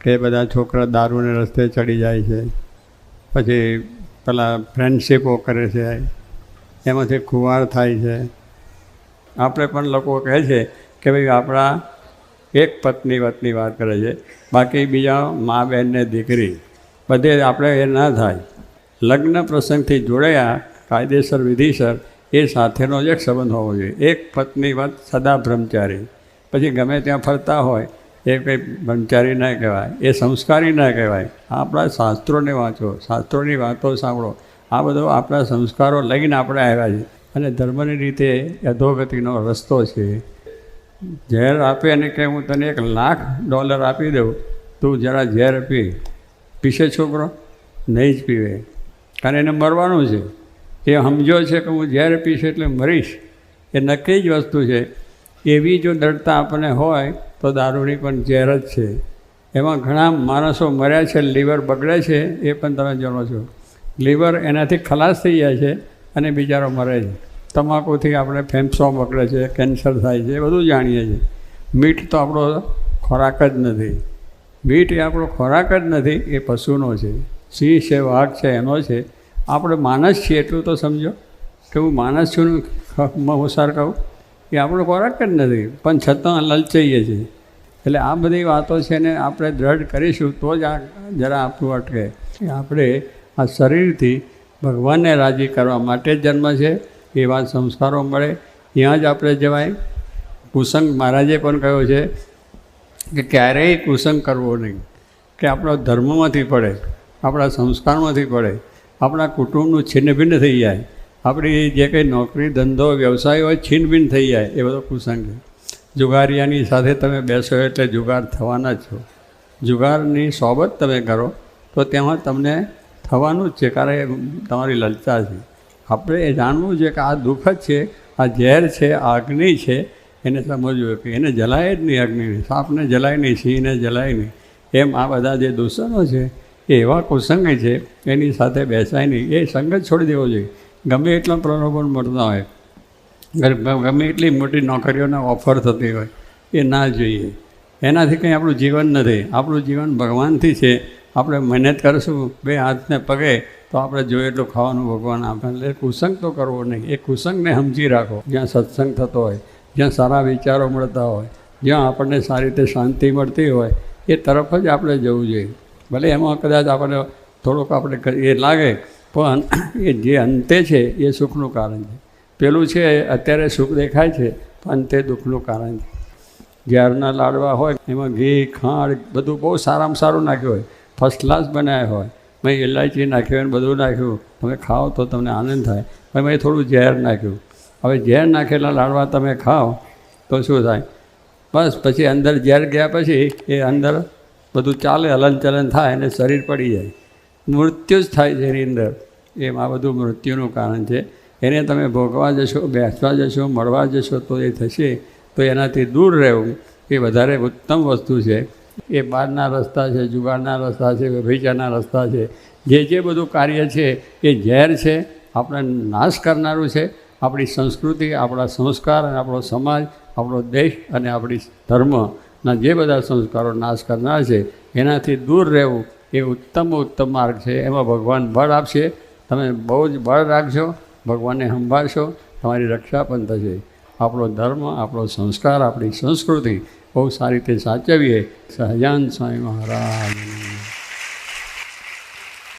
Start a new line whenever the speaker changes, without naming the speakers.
કે બધા છોકરા દારૂને રસ્તે ચડી જાય છે. પછી પેલા ફ્રેન્ડશીપો કરે છે. એમાંથી ખુવાર થાય છે. આપણે પણ લોકો કહે છે કે ભાઈ આપણા એક પત્ની વતની વાત કરે છે. બાકી બીજા મા બહેનને દીકરી, બધે આપણે એ ના થાય. લગ્ન પ્રસંગથી જોડાયા, કાયદેસર વિધિસર, એ સાથેનો જ એક સંબંધ હોવો જોઈએ. એક પત્ની વાત સદા બ્રહ્મચારી. પછી ગમે ત્યાં ફરતા હોય એ કંઈ બ્રહ્મચારી ના કહેવાય, એ સંસ્કારી ના કહેવાય. આપણા શાસ્ત્રોને વાંચો, શાસ્ત્રોની વાતો સાંભળો. આ બધો આપણા સંસ્કારો લઈને આપણે આવ્યા છે અને ધર્મની રીતે અધોગતિનો રસ્તો છે. ઝેર આપે અને કે હું તને એક લાખ ડોલર આપી દઉં, તું જરા ઝેર પી. પીશે છોકરો? નહીં જ પીવે. કારણ એને મરવાનું છે. એ સમજો છે કે હું ઝેર પીશ એટલે મરીશ. એ નક્કી જ વસ્તુ છે. એવી જો દળતા આપણને હોય તો દારૂની પણ ઝેર જ છે. એમાં ઘણા માણસો મર્યા છે, લીવર બગડે છે, એ પણ તમે જાણો છો. લીવર એનાથી ખલાસ થઈ જાય છે અને બિચારો મરે છે. તમાકુથી આપણે ફેફસો બગડે છે, કેન્સર થાય છે, એ બધું જાણીએ છીએ. મીઠ તો આપણો ખોરાક જ નથી. મીઠ એ આપણો ખોરાક જ નથી, એ પશુનો છે. સિંહ છે, વાઘ છે, એનો છે. આપણે માણસ છીએ એટલું તો સમજો. કે હું માણસ છું હું હોશિયાર કહું. એ આપણો ખોરાક જ નથી. પણ છતાં લલચાઈએ છીએ. એટલે આ બધી વાતો છે ને આપણે દ્રઢ કરીશું તો જ આ જરા આપણું અટકે. આપણે આ શરીરથી ભગવાનને રાજી કરવા માટે જ જન્મ છે. એવા સંસ્કારો મળે. ત્યાં જ આપણે જવાય. કુસંગ મહારાજે પણ કહ્યો છે કે ક્યારેય કુસંગ કરવો નહીં. કે આપણો ધર્મમાંથી પડે, આપણા સંસ્કારમાંથી પડે, આપણા કુટુંબનું છિન્ન ભિન્ન થઈ જાય. આપણી જે કંઈ નોકરી, ધંધો, વ્યવસાય હોય છીનબીન થઈ જાય, એ બધો કુસંગ છે. જુગારિયાની સાથે તમે બેસો એટલે જુગાર થવાના છો. જુગારની સોબત તમે કરો, તો તેમાં તમને થવાનું જ છે, કારણ કે તમારી લલચા છે. આપણે એ જાણવું છે કે આ દુઃખ જ છે, આ ઝેર છે, આ અગ્નિ છે, એને સમજવું કે એને જલાય જ નહીં અગ્નિને સાપને જલાય નહીં, સિંહને જલાય નહીં. એમ આ બધા જે દૂષણો છે, એ એવા કુસંગ છે, એની સાથે બેસાય નહીં. એ સંગત છોડી દેવો જોઈએ. ગમે એટલો પ્રલોભન મળતા હોય ગમે એટલી મોટી નોકરીઓના ઓફર થતી હોય, એ ના જોઈએ. એનાથી કંઈ આપણું જીવન નથી આપણું જીવન ભગવાનથી છે. આપણે મહેનત કરીશું, બે હાથને પગે, તો આપણે જોઈએ એટલું ખાવાનું ભગવાન આપે. એટલે કુસંગ તો કરવો નહીં. એ કુસંગને સમજી રાખો. જ્યાં સત્સંગ થતો હોય, જ્યાં સારા વિચારો મળતા હોય, જ્યાં આપણને સારી રીતે શાંતિ મળતી હોય, એ તરફ જ આપણે જવું જોઈએ. ભલે એમાં કદાચ આપણને થોડુંક આપણે એ લાગે પણ એ જે અંતે છે, એ સુખનું કારણ છે. પેલું છે, અત્યારે સુખ દેખાય છે, પણ અંતે દુઃખનું કારણ છે. ઘેરના લાડવા હોય, એમાં ઘી, ખાંડ, બધું બહુ સારામાં સારું નાખ્યું હોય. ફર્સ્ટ ક્લાસ બનાવ્યા હોય. મેં ઇલાયચી નાખ્યું હોય ને બધું નાખ્યું. તમે ખાઓ તો તમને આનંદ થાય. પણ મેં થોડું ઝેર નાખ્યું. હવે ઝેર નાખેલા લાડવા તમે ખાઓ, તો શું થાય? બસ, પછી અંદર ઝેર ગયા પછી એ અંદર બધું ચાલે, હલનચલન થાય અને શરીર પડી જાય. મૃત્યુ જ થાય છે એની અંદર. એમ આ બધું મૃત્યુનું કારણ છે. એને તમે ભોગવા જશો, બેસવા જશો, મળવા જશો તો એ થશે, તો એનાથી દૂર રહેવું એ વધારે ઉત્તમ વસ્તુ છે. એ બહારના રસ્તા છે, જુગારના રસ્તા છે વ્યભિચારના રસ્તા છે, જે જે બધું કાર્ય છે એ ઝેર છે, આપણે નાશ કરનારું છે. આપણી સંસ્કૃતિ, આપણા સંસ્કાર અને આપણો સમાજ, આપણો દેશ અને આપણી ધર્મના જે બધા સંસ્કારો નાશ કરનાર છે, એનાથી દૂર રહેવું એ ઉત્તમ ઉત્તમ માર્ગ છે. એમાં ભગવાન બળ આપશે. તમે બહુ જ બળ રાખજો. ભગવાનને સંભાળશો. તમારી રક્ષા પણ થશે. આપણો ધર્મ, આપણો સંસ્કાર, આપણી સંસ્કૃતિ બહુ સારી રીતે સાચવીએ. સહજાન સ્વામી મહારાજ.